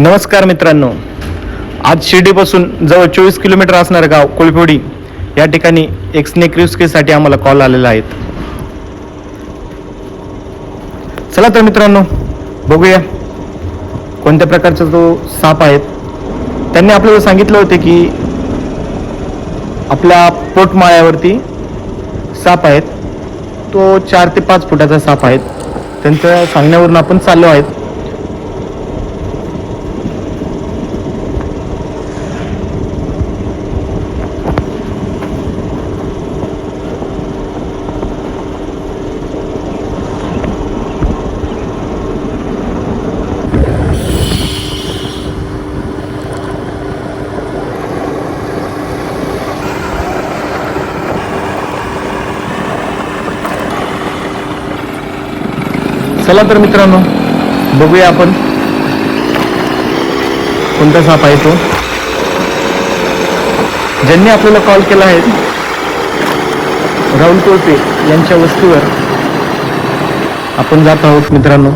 नमस्कार मित्रांनो. आज शिर्डीपासून जवळ चोवीस किलोमीटर असणारं गाव कोळपेवाडी या ठिकाणी एक स्नेक रेस्क्यूसाठी आम्हाला कॉल आलेला आहेत चला तर मित्रांनो बघूया कोणत्या प्रकारचा तो साप आहेत त्यांनी आपल्याला सांगितलं होते की आपल्या पोटमाळ्यावरती साप आहेत. तो चार ते पाच फुटाचा साप आहेत त्यांच्या सांगण्यावरून आपण चाललो आहेत. चला तर मित्रांनो बघूया आपण कोणता साप आहे तो. ज्यांनी आपल्याला कॉल केला आहे राहुल कोळपे यांच्या वस्तीवर आपण जात आहोत मित्रांनो.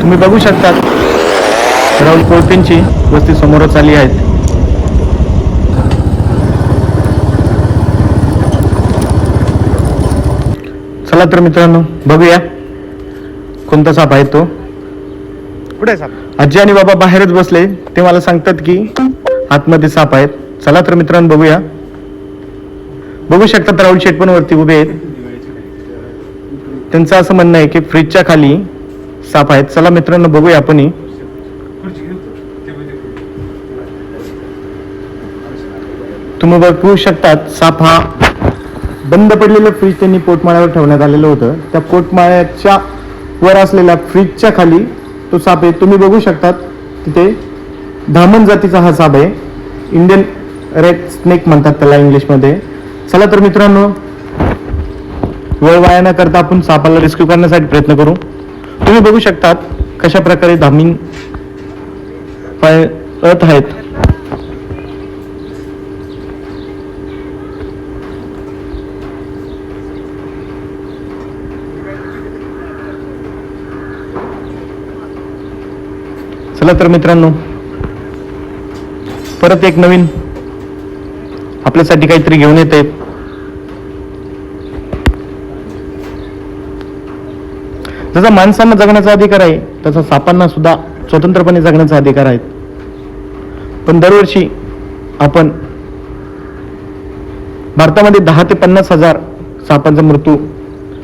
तुम्ही बघू शकता राहुल कोळपेंची वस्ती समोरच आली आहेत. चला तर मित्रांनो बघूया. कोणता साप आहे तो? कुठे साप? आजी आणि बाबा बाहेरच बसले ते मला सांगतात की आतमध्ये साप आहेत. चला तर मित्रांनो बघूया. बघू शकतात राहुल शेट पण वरती उभे आहेत. त्यांचं असं म्हणणं आहे की फ्रीजच्या खाली साप आहेत. चला मित्रांनो बघूया आपणही. तुम्ही बघू शकतात साप हा बंद पडलेलं फ्रीज त्यांनी पोटमाळ्यावर ठेवण्यात आलेलं होतं. त्या पोटमाळ्याच्या वर असलेल्या फ्रीजच्या खाली तो साप आहे. तुम्ही बघू शकतात तिथे धामण जातीचा हा साप आहे. इंडियन रेड स्नेक म्हणतात त्याला इंग्लिशमध्ये. चला तर मित्रांनो वेळ वाया न करता आपण सापाला रेस्क्यू करण्यासाठी प्रयत्न करू. तुम्ही बघू शकतात कशा प्रकारे धामीन अत आहेत. चला तर मित्रांनो. परत एक नवीन. आपल्यासाठी काहीतरी घेऊन येत. आहेत जसा माणसांना जगण्याचा अधिकार आहे तसा सापांना सुद्धा स्वतंत्रपणे जगण्याचा अधिकार आहे. पण दरवर्षी आपण भारतामध्ये दहा ते पन्नास हजार सापांचा मृत्यू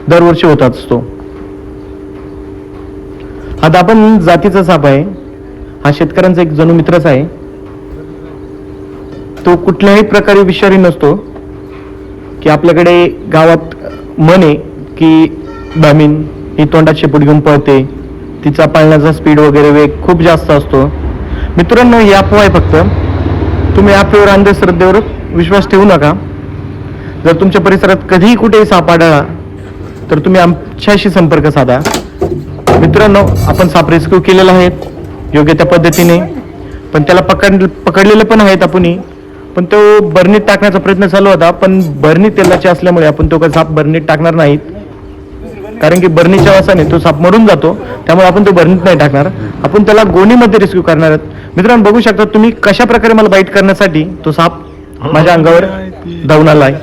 दरवर्षी होत असतो. आता आपण जातीचा साप आहे. हा शेतकऱ्यांचा एक जणू मित्रच आहे. तो कुठल्याही प्रकारे विषारी नसतो की आपल्याकडे गावात म्हण आहे की दामीन ही तोंडात शेपूट घेऊन पळते तिचा पाळण्याचा स्पीड वगैरे वेग खूप जास्त असतो. मित्रांनो ही अफवा आहे फक्त. तुम्ही अफवेवर अंधश्रद्धेवर विश्वास ठेवू नका. जर तुमच्या परिसरात कधीही कुठेही साप आढळला तर तुम्ही आमच्याशी संपर्क साधा. मित्रांनो आपण साप रेस्क्यू केलेला आहे. योग्य त्या पद्धतीने. पण त्याला पकड पकडलेलं पण आहेत आपणही पण तो बर्नीत टाकण्याचा प्रयत्न चालू होता पण बर्नी तेलाची असल्यामुळे आपण तो का साप बर्नीत टाकणार नाहीत. कारण की बर्नीच्या वासाने तो साप मरून जातो त्यामुळे आपण तो बर्नीत नाही टाकणार. आपण त्याला गोणीमध्ये रेस्क्यू करणार आहोत. मित्रांनो बघू शकता तुम्ही कशा प्रकारे मला बाईट करण्यासाठी तो साप माझ्या अंगावर धावून आला आहे.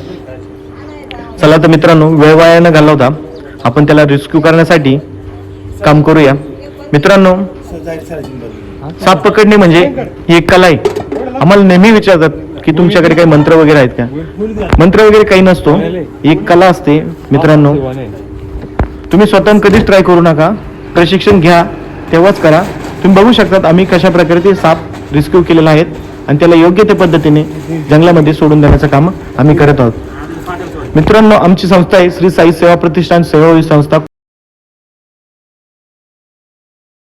चला तर मित्रांनो वेळ वाया न घालवता आपण त्याला रेस्क्यू करण्यासाठी काम करूया. मित्रांनो साप पकडणे म्हणजे ही एक कला आहे. आम्हाला नेहमी विचारतात की तुमच्याकडे काही मंत्र वगैरे आहेत का? मंत्र वगैरे काही नसतो. एक कला असते मित्रांनो. तुम्ही स्वतः कधीच ट्राय करू नका. प्रशिक्षण घ्या तेव्हाच करा. तुम्ही बघू शकतात आम्ही कशा प्रकारे ते साप रिस्क्यू केलेला आहेत आणि त्याला योग्य त्या पद्धतीने जंगलामध्ये सोडून देण्याचं काम आम्ही करत आहोत. मित्रांनो आमची संस्था आहे श्री साई सेवा प्रतिष्ठान सेवा संस्था.